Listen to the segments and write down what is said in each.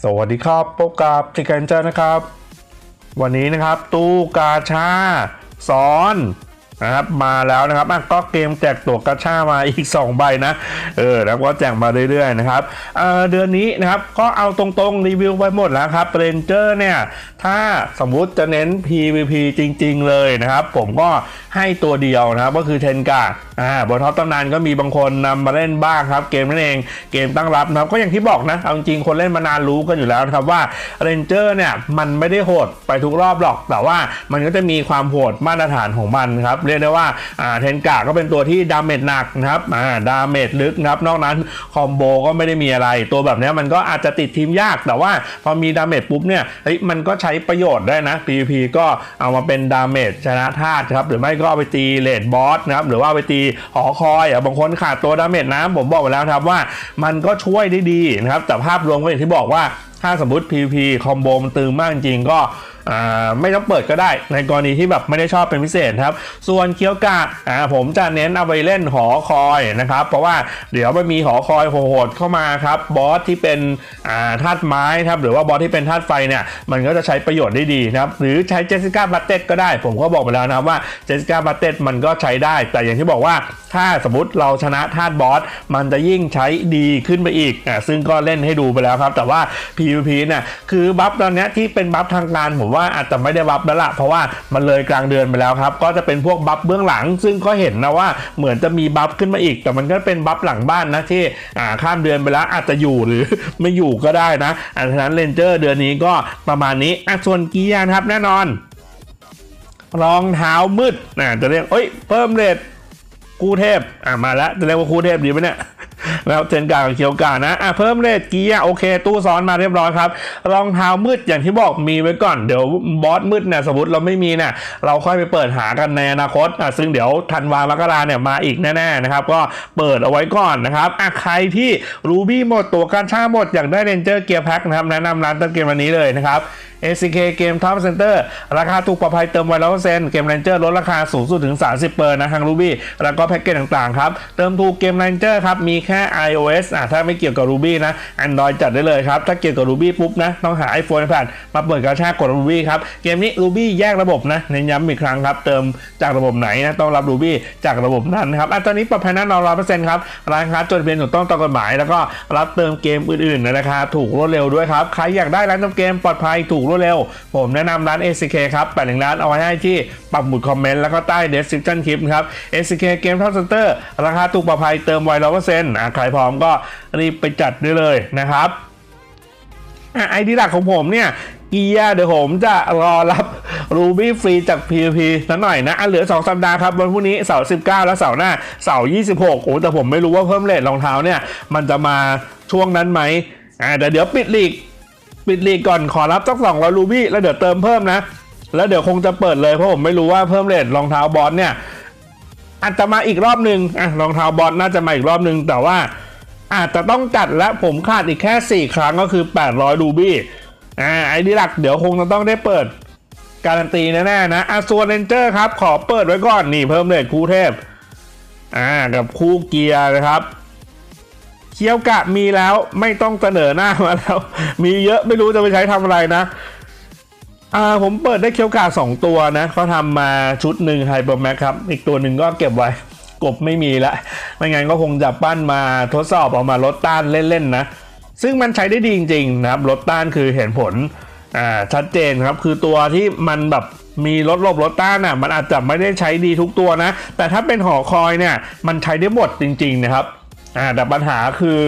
สวัสดีครับพบกับจิกันเจอร์นะครับ วันนี้นะครับตู้กาชาสอนนะครับมาแล้วนะครับก็เกมแจกตัวกาชามาอีก 2 ใบนะเออแล้วก็แจกมาเรื่อยๆนะครับเเดือนนี้นะครับก็เอาตรงๆรีวิวไปหมดแล้วครับเรนเจอร์เนี่ยถ้าสมมุติจะเน้น PVP จริง ๆ เลยนะครับ ผมก็ให้ตัวเดียวนะครับก็คือเทนกาอ่าบนท็อปตำนานก็มีบางคนนำมาเล่นบ้างครับ เกมนั่นเองเกมตั้งรับนะครับก็อย่างที่บอกนะเอาจริงคนเล่นมานานรู้กันอยู่แล้วนะครับว่าเรนเจอร์เนี่ยมันไม่ได้โหดไปทุกรอบหรอก แต่ว่ามันก็จะมีความโหดมาตรฐานของมันครับเรียกได้ว่าอ่าเทนกาก็เป็นตัวที่ดาเมจหนักนะครับอ่าดาเมจลึกนะครับนอกนั้นคอมโบก็ไม่ได้มีอะไร ตัวแบบนี้มันก็อาจจะติดทีมยาก แต่ว่าพอมีดาเมจปุ๊บเนี่ยเฮ้ยมันก็ใช้ประโยชน์ได้นะ PVP ก็เอามาเป็นดาเมจชนะธาตุครับหรือไม่ก็เอาไปตีเลดบอสนะครับหรือว่าไปตีหอคอยอะบางคนขาดตัวดาเมจนะผมบอกไปแล้วครับว่ามันก็ช่วยได้ดีนะครับแต่ภาพรวมก็อย่างที่บอกว่าถ้าสมมติ PVP คอมโบมันตึงมากจริงก็ ไม่ต้องเปิดก็ได้ ในกรณีที่แบบไม่ได้ชอบเป็นพิเศษครับ ส่วนเคียวกะผมจะเน้นเอาไปเล่นหอคอยนะครับ เพราะว่าเดี๋ยวมันมีหอคอยโหดเข้ามาครับบอสที่เป็นธาตุไม้ครับหรือว่าบอสที่เป็นธาตุไฟเนี่ยมันก็จะใช้ประโยชน์ได้ดีนะครับหรือใช้เจสสิก้าบัตเต็ก็ได้ ผมก็บอกไปแล้วนะครับว่าเจสสิก้าบัตเต็มันก็ใช้ได้ แต่อย่างที่บอกว่าถ้าสมมติเราชนะธาตุบอสมันจะยิ่งใช้ดีขึ้นไปอีกอ่าซึ่งก็เล่นให้ดูไปแล้วครับ แต่ว่า PVP เนี่ยคือบัฟตอนนี้ที่เป็นบัฟทางการผมว่าอาจจะไม่ได้บัฟแล้วล่ะเพราะว่ามันเลยกลางเดือนไปแล้วครับก็จะเป็นพวกบัฟเบื้องหลัง ซึ่งก็เห็นนะว่าเหมือนจะมีบัฟขึ้นมาอีก แต่มันก็เป็นบัฟหลังบ้านนะที่อ่าข้ามเดือนไปแล้วอาจจะอยู่หรือไม่อยู่ก็ได้นะอันนั้นเลนเจอร์เดือนนี้ก็ประมาณนี้อะส่วนเกียร์นครับแน่นอน รองเท้ามืดนะจะเรียกเอ้ยเพิ่มเรทกูเทพอะมาแล้วจะเรียกว่าคูเทพดีไหมเนี่ย แล้วเทนกากับเคียวกานะอะเพิ่มเรทเกียร์โอเค ตู้ซ้อนมาเรียบร้อยครับรองเท้ามืดอย่างที่บอกมีไว้ก่อนเดี๋ยวบอสมืดเนี่ยสมมติเราไม่มีเนี่ยเราค่อยไปเปิดหากันในอนาคตอะซึ่งเดี๋ยวธันวามกราเนี่ยมาอีกแน่ๆนะครับก็เปิดเอาไว้ก่อนนะครับอะใครที่รูบี้หมดตัวการช่าหมดอยากได้เรนเจอร์เกียร์แพ็คนะครับแนะนำร้านต้นเกมวันนี้เลยนะครับ ACK เกม Top Center ราคาถูกปลอดภัยเติมไวร้อยเปอร์เซ็นต์เกม Ranger ลดราคาสูงสุดถึง 30เปอร์นะทาง Ruby แล้วก็แพ็กเกจต่างๆครับเติมถูกเกม Ranger ครับมีแค iOS อะถ้าไม่เกี่ยวกับ Ruby นะ Android จัดได้เลยครับ ถ้าเกี่ยวกับ Ruby ปุ๊บนะ ต้องหา iPhone iPad มาเปิดกระชากกด Ruby ครับ เกมนี้ Ruby แยกระบบนะเน้นย้ำอีกครั้งครับ เติมจากระบบไหนนะ ต้องรับ Ruby จากระบบนั้นครับอะตอนนี้ปลอดภัยแน่นอนร้อยเปอร์เซ็นต์ครับ ร้านค้าจดทะเบียนถูกต้องตามกฎหมาย แล้วก็รับเติมเกมอื่นๆในราคาถูกรวดเร็วด้วยครับ ใครอยากได้ร้านเติมเกมปลอดภัยถูกรวดเร็ว ผมแนะนำร้าน ACK ครับแปดหนึ่งร้านเอาไว้ให้ที่ปักหมุดคอมเมนต์แล้วก็ใต้ description คลิปครับ ACK เกมท็อปเซนเตอร์ราคาถูกปลอดภัยเติมไวร้อยเปอร์เซ็นต์ใครพร้อมก็รีบไปจัดได้เลยนะครับไอดีหลักของผมเนี่ยเกียร์เดี๋ยวผมจะรอรับ Ruby ฟรีจาก PVP นัหน่อยนะอะเหลือ 2 สัปดาห์ครับ วันพรุ่งนี้เสาร์19 แล้วเสาร์หน้าเสาร์26 โอ้แต่ผมไม่รู้ว่าเพิ่มเลทรองเท้าเนี่ย มันจะมาช่วงนั้นไหมอ่าแต่เดี๋ยวปิดลีก ปิดลีกก่อนขอรับสักสองร้อยรูบี้แล้วเดี๋ยวเติมเพิ่มนะ แล้วเดี๋ยวคงจะเปิดเลยเพราะผมไม่รู้ว่าเพิ่มเลทรองเท้าบอลเนี่ย อาจจะมาอีกรอบหนึ่งอะรองเท้าบอลน่าจะมาอีกรอบหนึ่งแต่ว่าอาจจะต้องจัดและผมขาดอีกแค่ 4 ครั้งก็คือ 800 รูบี้อ่าไอ้ดีหลักเดี๋ยวคงจะต้องได้เปิดการันตีแน่ๆนะอะส่วเรนเจอร์ครับ ขอเปิดไว้ก่อนนี่เพิ่มเลทคู่เทพอ่ากับคู่เกียร์นะครับเคียวกะมีแล้วไม่ต้องเสนอหน้ามาแล้ว มีเยอะไม่รู้จะไปใช้ทำอะไรนะ อ่าผมเปิดได้เคียวกะสองตัวนะเขาทำมาชุดหนึ่งไฮเปอร์แม็กครับ อีกตัวหนึ่งก็เก็บไว้กบไม่มีละไม่งั้นก็คงจะปั้นมาทดสอบเอามาลดต้านเล่นๆนะ ซึ่งมันใช้ได้ดีจริงๆนะครับลดต้านคือเห็นผลอ่าชัดเจนครับ คือตัวที่มันแบบมีลดลบลดต้านอะมันอาจจะไม่ได้ใช้ดีทุกตัวนะ แต่ถ้าเป็นหอคอยเนี่ยมันใช้ได้หมดจริง ๆนะครับอ่าแต่ปัญหาคือ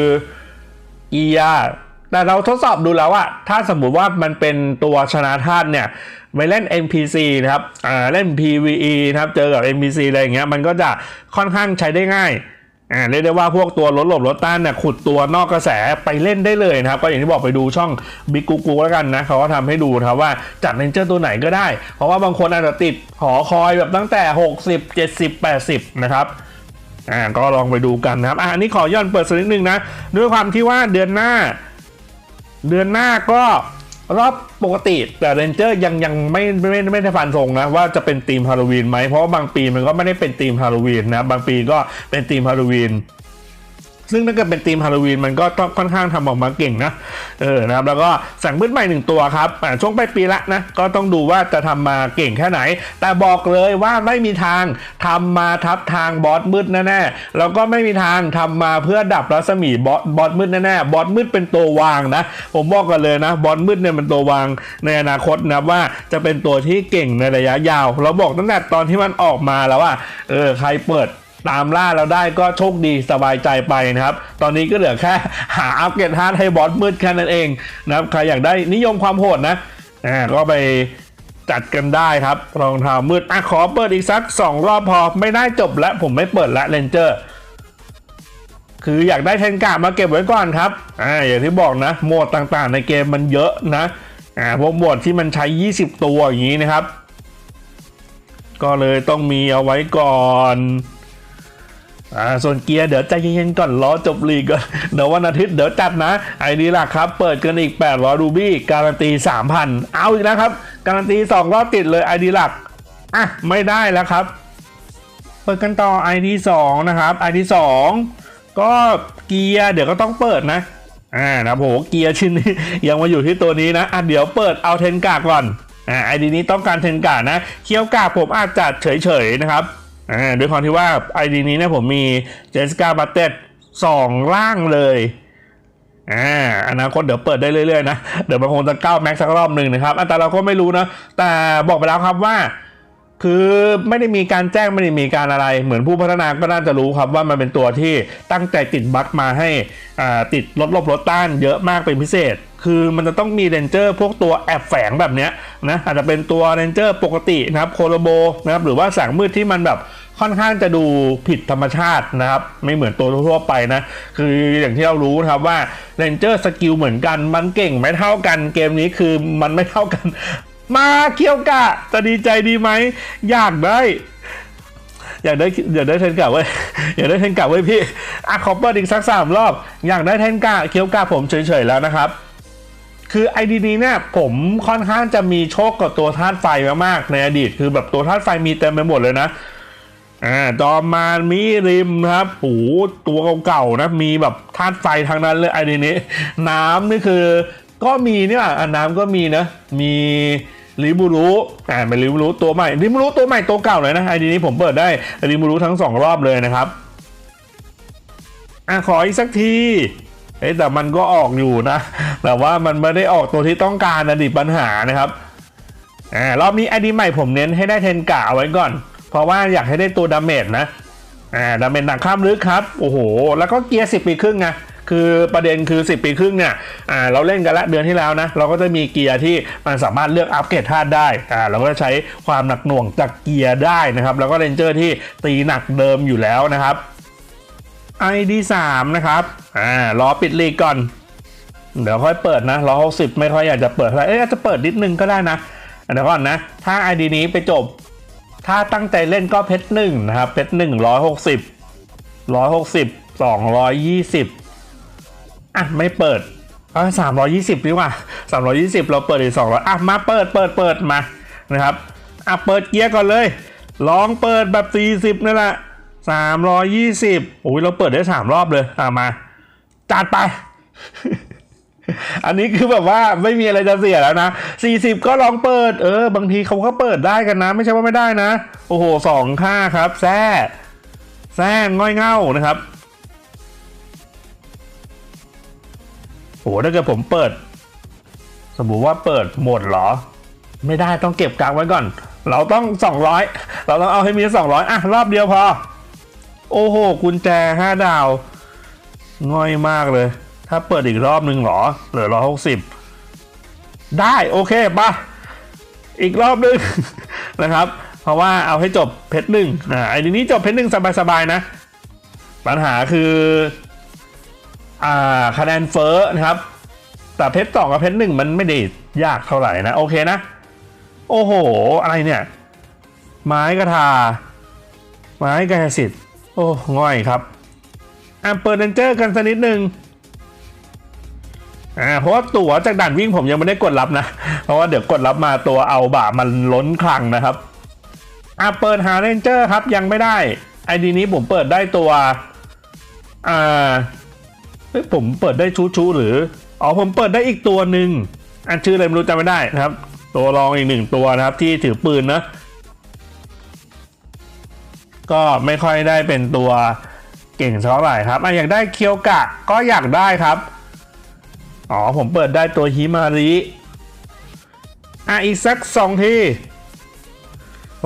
เอีย แต่เราทดสอบดูแล้วอะถ้าสมมุติว่ามันเป็นตัวชนะธาตุเนี่ยไปเล่น NPC นะครับอ่าเล่น PVE นะครับ เจอกับ NPC อะไรอย่างเงี้ย มันก็จะค่อนข้างใช้ได้ง่ายอ่าเรียกได้ว่าพวกตัวลดหลบลดต้านเนี่ยขุดตัวนอกกระแสไปเล่นได้เลยนะครับ ก็อย่างที่บอกไปดูช่องบิ๊กกูกูแล้วกันนะเขาก็ทำให้ดูนะครับว่าจัดเลนเจอร์ตัวไหนก็ได้ เพราะว่าบางคนอาจจะติดหอคอยแบบตั้งแต่ 60 70 80 นะครับอ่าก็ลองไปดูกันนะครับอ่าอันนี้ขอย่อนเปิดสักนิดนึงนะด้วยความที่ว่าเดือนหน้า เดือนหน้าก็รอบปกติแต่เรนเจอร์ยังยังไม่ไม่ไม่ได้ฟันธงนะว่าจะเป็นธีมฮาโลวีนไหมเพราะาบางปีมันก็ไม่ได้เป็นธีมฮาโลวีนนะบางปีก็เป็นธีมฮาโลวีน ซึ่งถ้าเกิดเป็นธีมฮาโลวีนมันก็ต้องค่อนข้างทำออกมาเก่งนะ เออนะครับแล้วก็สั่งมืดใหม่หนึ่งตัวครับช่วงปลายปีละนะ ก็ต้องดูว่าจะทำมาเก่งแค่ไหน แต่บอกเลยว่าไม่มีทางทำมาทับทางบอสมืดแน่ๆแล้วก็ไม่มีทางทำมาเพื่อดับรัศมีบอสบอสมืดแน่ๆบอสมืดเป็นตัววางนะ ผมบอกกันเลยนะบอสมืดเนี่ยเป็นตัววางในอนาคตนะว่าจะเป็นตัวที่เก่งในระยะยาว เราบอกตั้งแต่ตอนที่มันออกมาแล้วว่าเออใครเปิด ตามล่าเราได้ก็โชคดีสบายใจไปนะครับ ตอนนี้ก็เหลือแค่หาอัปเกรดฮาร์ดให้บอสมืดแค่นั้นเองนะครับใครอยากได้นิยมความโหดนะอ่าก็ไปจัดกันได้ครับรองเท้ามืดอะขอเปิดอีกสัก 2 รอบพอไม่ได้จบแล้วผมไม่เปิดละเลนเจอร์คืออยากได้เทนกามาเก็บไว้ก่อนครับอ่าอย่างที่บอกนะโหมดต่างๆ ในเกมมันเยอะนะอ่าพวกโหมดที่มันใช้ 20 ตัวอย่างนี้นะครับ ก็เลยต้องมีเอาไว้ก่อน อ่าส่วนเกียร์เดี๋ยวใจเย็นๆก่อนรอจบลีกก่อนเดี๋ยววันอาทิตย์เดี๋ยวจัดนะ ไอ้นี่ล่ะครับ เปิดกันอีก 800รูบี้การันตี 3,000 เอาอีกแล้วครับ การันตี 2 รอบติดเลยไอดีหลักอะไม่ได้แล้วครับ เปิดกันต่อ ID 2นะครับ ID 2ก็เกียร์เดี๋ยวก็ต้องเปิดนะอ่านะโหเกียร์ชิ้นนี้ยังมาอยู่ที่ตัวนี้นะอะเดี๋ยวเปิดเอาเทนกาก่อนอ่าไอดีนี้ต้องการเทนกานะเคียวกาผมอาจจะเฉยๆนะครับ อ่าด้วยความที่ว่าไอดีนี้เนี่ยผมมีเจสกาบัตเต็ดสองล่างเลยอ่าอนาคตเดี๋ยวเปิดได้เรื่อยๆนะ เดี๋ยวมันคงจะก้าวแม็กซ์สักรอบหนึ่งนะครับแต่เราก็ไม่รู้นะ แต่บอกไปแล้วครับว่า คือไม่ได้มีการแจ้งไม่ได้มีการอะไร เหมือนผู้พัฒนาก็น่าจะรู้ครับว่ามันเป็นตัวที่ตั้งใจติดบั๊กมาให้อ่าติดลดลบลดต้านเยอะมากเป็นพิเศษ คือมันจะต้องมีเรนเจอร์พวกตัวแอบแฝงแบบนี้นะอาจจะเป็นตัวเรนเจอร์ปกตินะครับโคโลโบนะครับหรือว่าแสงมืดที่มันแบบค่อนข้างจะดูผิดธรรมชาตินะครับ ไม่เหมือนตัวทั่วไปนะ คืออย่างที่เรารู้นะครับว่าเรนเจอร์สกิลเหมือนกัน มันเก่งไม่เท่ากันเกมนี้คือมันไม่เท่ากัน มาเคียวกะ จะดีใจดีไหม อยากได้ อยากได้อยากได้เทนกะเว้ยอยากได้เทนกะเว้ยพี่อะขอเปิดอีกสักสามรอบ อยากได้เทนกะเคียวกะผมเฉยๆแล้วนะครับ คือไอดีนี้เนี่ยผมค่อนข้างจะมีโชคกับตัวธาตุไฟมากๆในอดีต คือแบบตัวธาตุไฟมีเต็มไปหมดเลยนะอ่าจอมารมีริมครับโอ้ตัวเก่าๆนะ มีแบบธาตุไฟทางนั้นเลยไอดีนี้ น้ำนี่คือ ก็มีนี่อะน้ำก็มีนะมีริบูรุอ่าเป็นริบูรุตัวใหม่ริบูรุตัวใหม่ตัวเก่าเลยนะไอดีนี้ผมเปิดได้ริบูรุทั้งสองรอบเลยนะครับอะขออีกสักทีเอ้แต่มันก็ออกอยู่นะ แต่ว่ามันไม่ได้ออกตัวที่ต้องการนะดิปัญหานะครับอ่ารอบนี้ไอดีใหม่ผมเน้นให้ได้เทนกะเอาไว้ก่อน เพราะว่าอยากให้ได้ตัวดาเมจนะอ่าดาเมจหนักข้ามลึกครับ โอ้โห แล้วก็เกียร์สิบปีครึ่งไง คือประเด็นคือ 10 ปีครึ่งเนี่ยอ่าเราเล่นกันละเดือนที่แล้วนะเราก็จะมีเกียร์ที่มันสามารถเลือกอัปเกรดธาตุได้อ่าเราก็จะใช้ความหนักหน่วงจากเกียร์ได้นะครับแล้วก็เรนเจอร์ที่ตีหนักเดิมอยู่แล้วนะครับ ID 3 นะครับอ่ารอปิดลีกก่อน เดี๋ยวค่อยเปิดนะร้อยหกสิบไม่ค่อยอยากจะเปิดเท่าไหร่เอ้ยอาจจะเปิดนิดนึงก็ได้นะเดี๋ยวก่อนนะ ถ้า ID นี้ไปจบ ถ้าตั้งใจเล่นก็เพชรหนึ่งนะครับเพชรหนึ่งร้อยหกสิบร้อยหกสิบสองร้อยยี่สิบ อะไม่เปิดเออสามร้อยยี่สิบดีกว่าสามร้อยยี่สิบเราเปิดอีกสองร้อยอะมาเปิดเปิดเปิดมานะครับอะเปิดเกียร์ก่อนเลย ลองเปิดแบบสี่สิบนั่นแหละสามร้อยยี่สิบโอ้ยเราเปิดได้สามรอบเลยอะมา จัดไป อันนี้คือแบบว่าไม่มีอะไรจะเสียแล้วนะ40ก็ลองเปิด เออ บางทีเขาก็เปิดได้กันนะ ไม่ใช่ว่าไม่ได้นะ โอ้โหสองค่าครับแซ่แซ่ง่อยเง่านะครับ โอ้โหถ้าเกิดผมเปิด สมมติว่าเปิดหมดเหรอ ไม่ได้ต้องเก็บกักไว้ก่อน เราต้อง 200 เราต้องเอาให้มี 200 อะ รอบเดียวพอ โอ้โห กุญแจ 5 ดาว ง่อยมากเลย ถ้าเปิดอีกรอบหนึ่งเหรอ เหลือร้อยหกสิบได้โอเคปะอีกรอบหนึ่งนะครับ เพราะว่าเอาให้จบเพชรหนึ่งอ่าไอ้นี้จบเพชรหนึ่งสบายๆนะ ปัญหาคือ อ่าคะแนนเฟ้อนะครับ แต่เพชรสองกับเพชรหนึ่งมันไม่ได้ยากเท่าไหร่นะโอเคนะ โอ้โห อะไรเนี่ย ไม้กระทา ไม้กระทาสิทธิ์โอ้ง่อยครับอะเปิดเรนเจอร์กันสักนิดหนึ่งอ่าเพราะว่าตั๋วจากด่านวิ่งผมยังไม่ได้กดรับนะ เพราะว่าเดี๋ยวกดรับมาตัวเอาบามันล้นคลังนะครับอะเปิดหาเรนเจอร์ครับยังไม่ได้ไอดีนี้ผมเปิดได้ตัวอ่า ฮ้ยผมเปิดได้ชูชูหรือ อ๋อผมเปิดได้อีกตัวหนึ่ง อันชื่ออะไรไม่รู้จำไม่ได้นะครับ ตัวรองอีกหนึ่งตัวนะครับที่ถือปืนนะ ก็ไม่ค่อยได้เป็นตัวเก่งเท่าไหร่ครับอะอยากได้เคียวกะก็อยากได้ครับ อ๋อผมเปิดได้ตัวฮิมาริอะอีกสักสองที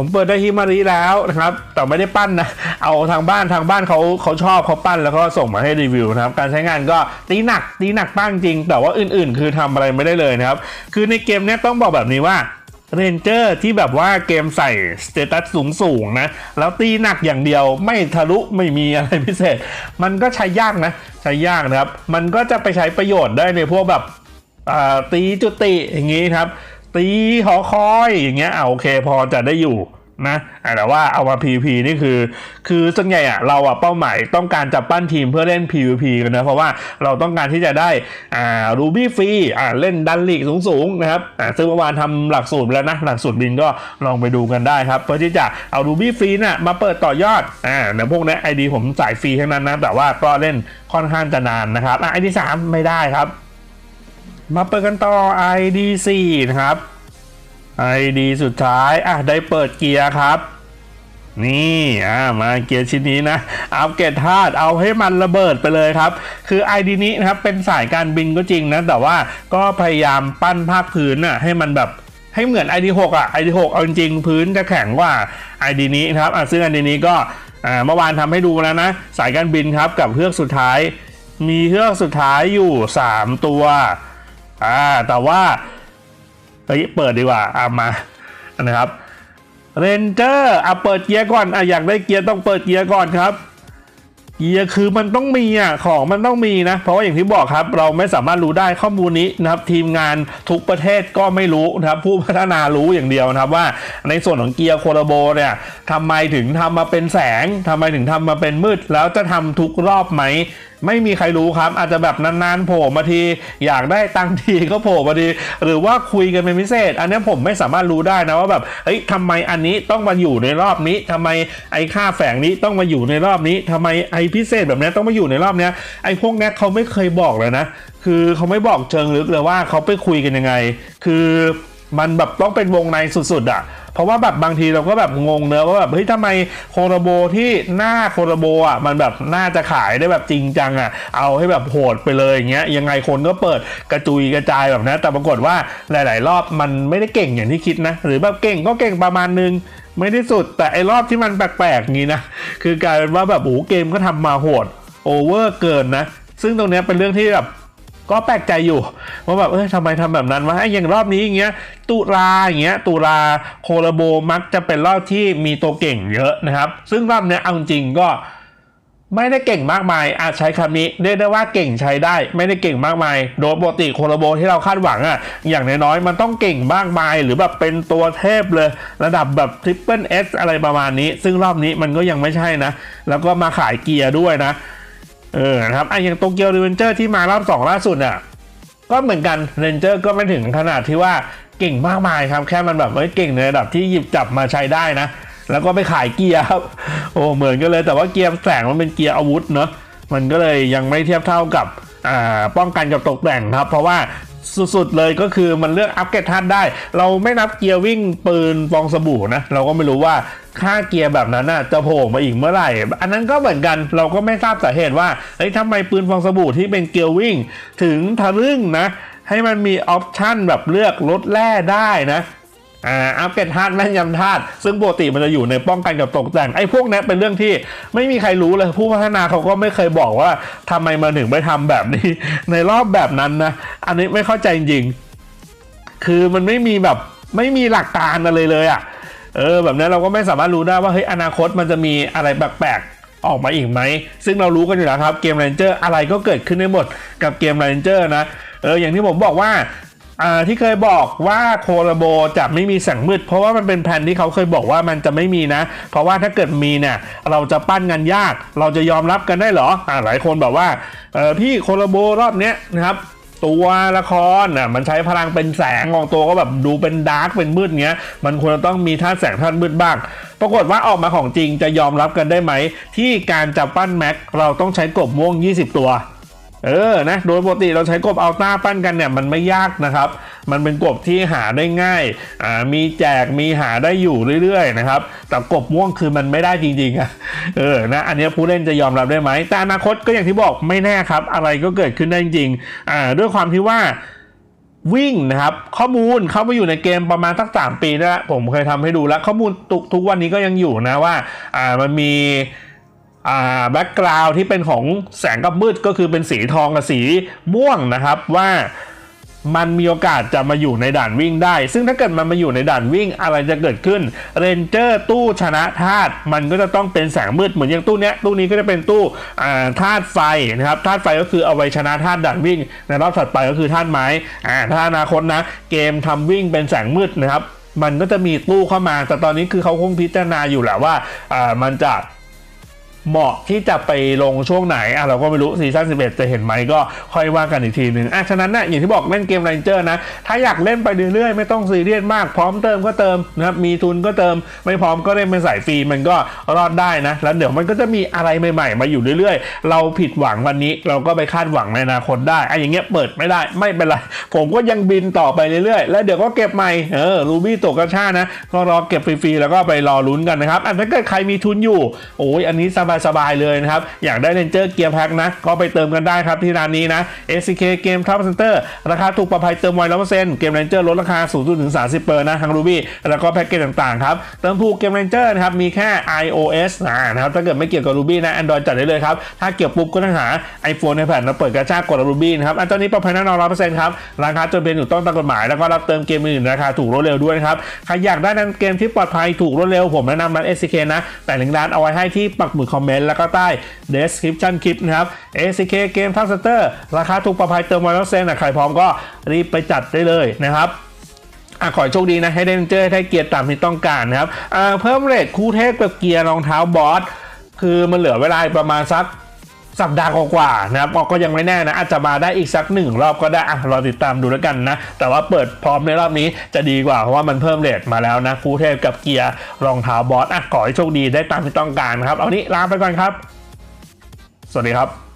ผมเปิดได้ฮิมาริแล้วนะครับ แต่ไม่ได้ปั้นนะ เอาทางบ้านทางบ้านเขาเขาชอบเขาปั้นแล้วก็ส่งมาให้รีวิวนะครับ การใช้งานก็ตีหนักตีหนักปั้งจริง แต่ว่าอื่นๆ คือทำอะไรไม่ได้เลยนะครับ คือในเกมนี้ต้องบอกแบบนี้ว่าเรนเจอร์ที่แบบว่าเกมใส่สเตตัสสูงๆนะ แล้วตีหนักอย่างเดียวไม่ทะลุไม่มีอะไรพิเศษ มันก็ใช้ยากนะ ใช้ยากนะครับ มันก็จะไปใช้ประโยชน์ได้ในพวกแบบตีจุติอย่างงี้ครับ ตีหอคอยอย่างเงี้ยอ่าโอเคพอจะได้อยู่นะแต่ว่าเอามา PVP นี่คือ คือส่วนใหญ่อะเราอะเป้าหมายต้องการจับปั้นทีมเพื่อเล่น PVP กันนะ เพราะว่าเราต้องการที่จะได้อ่ารูบี้ฟรีอ่าเล่นดันลีกสูงๆนะครับอ่าซึ่งเมื่อวานทำหลักสูตรแล้วนะ หลักสูตรบินก็ลองไปดูกันได้ครับ เพื่อที่จะเอารูบี้ฟรีน่ะมาเปิดต่อยอดอ่าในพวกนี้ไอดีผมจ่ายฟรีทั้งนั้นนะ แต่ว่าก็เล่นค่อนข้างจะนานนะครับอ่าไอดีสามไม่ได้ครับ มาเปิดกันต่อ ID 4 นะครับ ID สุดท้ายอะได้เปิดเกียร์ครับ นี่อ่ามาเกียร์ชิ้นนี้นะอัปเกรดธาตุเอาให้มันระเบิดไปเลยครับ คือ ID นี้นะครับเป็นสายการบินก็จริงนะ แต่ว่าก็พยายามปั้นภาคพื้นน่ะให้มันแบบให้เหมือน ID 6อะ ID 6เอาจริงพื้นจะแข็งกว่า ID นี้นะครับอะซึ่ง ID นี้ก็อ่าเมื่อวานทำให้ดูแล้วนะ สายการบินครับกับเฮือกสุดท้าย มีเฮือกสุดท้ายอยู่ 3 ตัว อ่าแต่ว่าเฮ้ยเปิดดีกว่าเอามานะครับเรนเจอร์อะเปิดเกียร์ก่อนอะอยากได้เกียร์ต้องเปิดเกียร์ก่อนครับเกียร์คือมันต้องมีอะของมันต้องมีนะ เพราะว่าอย่างที่บอกครับ เราไม่สามารถรู้ได้ข้อมูลนี้นะครับ ทีมงานทุกประเทศก็ไม่รู้นะครับ ผู้พัฒนารู้อย่างเดียวนะครับว่าในส่วนของเกียร์โคโรโบเนี่ยทำไมถึงทำมาเป็นแสงทำไมถึงทำมาเป็นมืด แล้วจะทำทุกรอบไหม ไม่มีใครรู้ครับ อาจจะแบบนานๆโผล่มาที อยากได้ตังทีก็โผล่มาที หรือว่าคุยกันเป็นพิเศษ อันนี้ผมไม่สามารถรู้ได้นะว่าแบบเฮ้ยทำไมอันนี้ต้องมาอยู่ในรอบนี้ทำไมไอ้ค่าแฝงนี้ต้องมาอยู่ในรอบนี้ทำไมไอ้พิเศษแบบนี้ต้องมาอยู่ในรอบนี้ไอ้พวกนี้เขาไม่เคยบอกเลยนะ คือเขาไม่บอกเชิงลึกเลยว่าเขาไปคุยกันยังไง คือ มันแบบต้องเป็นวงในสุดๆอะ เพราะว่าแบบบางทีเราก็แบบงงเนอะว่าแบบเฮ้ยทำไมโคโรโบที่หน้าโคโรโบอะมันแบบน่าจะขายได้แบบจริงจังอะ เอาให้แบบโหดไปเลยอย่างเงี้ยยังไงคนก็เปิดกระจุยกระจายแบบนั้นแต่ปรากฏว่าหลาย ๆ รอบมันไม่ได้เก่งอย่างที่คิดนะ หรือแบบเก่งก็เก่งประมาณนึงไม่ได้สุด แต่ไอ้รอบที่มันแปลกๆงี้นะคือกลายเป็นว่าแบบโอ้เกมก็ทำมาโหดโอเวอร์เกินนะซึ่งตรงเนี้ยเป็นเรื่องที่แบบ ก็แปลกใจอยู่ว่าแบบเอ้ยทำไมทำแบบนั้นวะไอ้อย่างรอบนี้อย่างเงี้ยตุลาอย่างเงี้ยตุลาโคโลโบมักจะเป็นรอบที่มีตัวเก่งเยอะนะครับ ซึ่งรอบเนี้ยเอาจริงก็ไม่ได้เก่งมากมาย อาจใช้คำนี้เรียกได้ว่าเก่งใช้ได้ ไม่ได้เก่งมากมาย โดยปกติโคโลโบที่เราคาดหวังอะอย่างน้อยๆมันต้องเก่งมากมาย หรือแบบเป็นตัวเทพเลย ระดับแบบทริปเปิลเอสอะไรประมาณนี้ ซึ่งรอบนี้มันก็ยังไม่ใช่นะ แล้วก็มาขายเกียร์ด้วยนะ เออนะครับไอ้อย่างโตเกียวรีเวนเจอร์ที่มารอบสองล่าสุดอะก็เหมือนกันเรนเจอร์ก็ไม่ถึงขนาดที่ว่าเก่งมากมายครับ แค่มันแบบเอ้ยเก่งในระดับที่หยิบจับมาใช้ได้นะ แล้วก็ไปขายเกียร์ครับ โอ้เหมือนกันเลยแต่ว่าเกียร์แสงมันเป็นเกียร์อาวุธเนอะมันก็เลยยังไม่เทียบเท่ากับป้องกันกับตกแต่งครับ เพราะว่า สุดๆเลยก็คือมันเลือกอัพเกรดธาตุได้ เราไม่นับเกียร์วิ่งปืนฟองสบู่นะ เราก็ไม่รู้ว่าค่าเกียร์แบบนั้นน่ะจะโผล่มาอีกเมื่อไหร่ อันนั้นก็เหมือนกันเราก็ไม่ทราบสาเหตุว่าเฮ้ยทำไมปืนฟองสบู่ที่เป็นเกียร์วิ่ง ถึงทะลึ่งนะ ให้มันมีออปชั่นแบบเลือกลดแร่ได้นะ อ่าอัพเกรดธาตุแม่นยำธาตุซึ่งปกติมันจะอยู่ในป้องกันกับตกแต่งไอ้พวกนี้เป็นเรื่องที่ไม่มีใครรู้เลย ผู้พัฒนาเขาก็ไม่เคยบอกว่าทำไมมาถึงไปทำแบบนี้ ในรอบแบบนั้นนะ อันนี้ไม่เข้าใจจริงๆคือมันไม่มีแบบไม่มีหลักการอะไรเลยอะ่ะเออแบบนี้เราก็ไม่สามารถรู้ได้ว่าเฮ้ยอนาคตมันจะมีอะไรแปลกๆออกมาอีกไหม ซึ่งเรารู้กันอยู่แล้วครับ เกม Ranger อะไรก็เกิดขึ้นได้หมดกับเกม Ranger นะ เอออย่างที่ผมบอกว่า ที่เคยบอกว่าโคโรโบจะไม่มีแสงมืด เพราะว่ามันเป็นแผนที่เขาเคยบอกว่ามันจะไม่มีนะ เพราะว่าถ้าเกิดมีเนี่ยเราจะปั้นงานยาก เราจะยอมรับกันได้เหรออหลายคนแบบว่าพี่โคโรโบรอบเนี้ยนะครับตัวละครอะมันใช้พลังเป็นแสงของตัวก็แบบดูเป็นดาร์กเป็นมืดเงี้ย มันควรจะต้องมีธาแสงธาตุมืดบ้าง ปรากฏว่าออกมาของจริงจะยอมรับกันได้ไหม ที่การจับปั้นแม็กเราต้องใช้กบม่วง 20 ตัว เออ นะ โดยปกติเราใช้กบอัลต้าปั้นกันเนี่ยมันไม่ยากนะครับ มันเป็นกบที่หาได้ง่าย อ่า มีแจก มีหาได้อยู่เรื่อยๆนะครับ แต่กบม่วงคือมันไม่ได้จริงๆอะเออ นะ อันนี้ผู้เล่นจะยอมรับได้ไหม แต่อนาคตก็อย่างที่บอกไม่แน่ครับ อะไรก็เกิดขึ้นได้จริงๆ อ่า ด้วยความที่ว่าวิ่งนะครับ ข้อมูลเข้ามาอยู่ในเกมประมาณสักสามปีแล้วผมเคยทำให้ดูแล้ว ข้อมูลทุกทุกวันนี้ก็ยังอยู่นะว่า อ่า มันมี อ่าแบ็กกราวที่เป็นของแสงกับมืดก็คือเป็นสีทองกับสีม่วงนะครับว่ามันมีโอกาสจะมาอยู่ในด่านวิ่งได้ ซึ่งถ้าเกิดมันมาอยู่ในด่านวิ่งอะไรจะเกิดขึ้น เรนเจอร์ตู้ชนะธาตุมันก็จะต้องเป็นแสงมืดเหมือนอย่างตู้เนี้ยตู้นี้ก็จะเป็นตู้อ่าธาตุไฟนะครับธาตุไฟก็คือเอาไว้ชนะธาตุด่านวิ่งในรอบถัดไปก็คือธาตุไม้อ่าถ้าอนาคตนะ เกมทำวิ่งเป็นแสงมืดนะครับ มันก็จะมีตู้เข้ามา แต่ตอนนี้คือเขาคงพิจารณาอยู่แหละว่าอ่ามันจะ เหมาะที่จะไปลงช่วงไหนอะเราก็ไม่รู้ซีซั่น11 จะเห็นไหมก็ค่อยว่ากันอีกทีหนึ่งอะฉะนั้นนะอย่างที่บอกเล่นเกม r รนเจอร์นะ ถ้าอยากเล่นไปเรื่อยๆ ไม่ต้องซีเรียสมากพร้อมเติมก็เติมนะครับมีทุนก็เติมไม่พร้อมก็เล่นเป็นสายฟรีมันก็รอดได้นะ แล้วเดี๋ยวมันก็จะมีอะไรใหม่ๆ มาอยู่เรื่อยๆ เราผิดหวังวันนี้เราก็ไปคาดหวังในอนาคตได้อะอย่างเงี้ยเปิดไม่ได้ไม่เป็นไรผมก็ยังบินต่อไปเรื่อยๆ แล้วเดี๋ยวก็เก็บใหม่เออรูบี้ตกกระชานะก็รอเก็บฟรีๆแล้วก็ไปรอลุ้นกันนะครับอะถ้าเกิดใครมีทุนอยู่โอ้ยอันนี้สสบายๆเลยนะครับ อยากได้เรนเจอร์เกียร์แพ็คนะ ก็ไปเติมกันได้ครับที่ร้านนี้นะ SCK เกมท็อปเซ็นเตอร์ราคาถูกปลอดภัยเติมไวร้อยเปอร์เซ็นต์เกมเรนเจอร์ลดราคาสูงสุดถึง 30เปอร์นะทางรูบี้แล้วก็แพ็กเกจต่างๆครับ เติมถูกเกมเรนเจอร์นะครับ มีแค่ iOS นะครับ ถ้าเกิดไม่เกี่ยวกับรูบี้นะ Android จัดได้เลยครับ ถ้าเกี่ยวปุ๊บก็ต้องหา iPhone iPad แล้วเปิดกระชากกดรูบี้นะครับ อันตอนนี้ปลอดภัยแน่นอนร้อยเปอร์เซ็นต์ครับ ราคาจนเป็นถูกต้องตามกฎหมาย แล้วก็รับเติมเกมอื่นราคาถูกรวดเร็วด้วยนะครับ ใครอยากได้นั้นเกมที่ปลอดภัยถูกรวดเร็วผมแนะนำร้าน SCK นะ แต่ลิงก์ร้านเอาไว้ให้ที่ปักหมุดคอมเมนต์แล้วก็ใต้ description คลิปนะครับ ACK เกมทัสเตอร์ราคาถูกปลอดภัยเติมวันละเซนนะใครพร้อมก็รีบไปจัดได้เลยนะครับอะขอให้โชคดีนะให้ได้เจอให้ได้เกียร์ตามที่ต้องการนะครับอ่าเพิ่มเรทคู่เทพกับเกียร์รองเท้าบอสคือมันเหลือเวลาประมาณสัก สัปดาห์กว่าๆนะครับก็ยังไม่แน่นะอาจจะมาได้อีกสักหนึ่งรอบก็ได้อะรอติดตามดูแล้วกันนะ แต่ว่าเปิดพร้อมในรอบนี้จะดีกว่า เพราะว่ามันเพิ่มเรทมาแล้วนะคู่เทพกับเกียร์รองเท้าบอสอะขอให้โชคดีได้ตามที่ต้องการครับ เอานี้ลาไปก่อนครับ สวัสดีครับ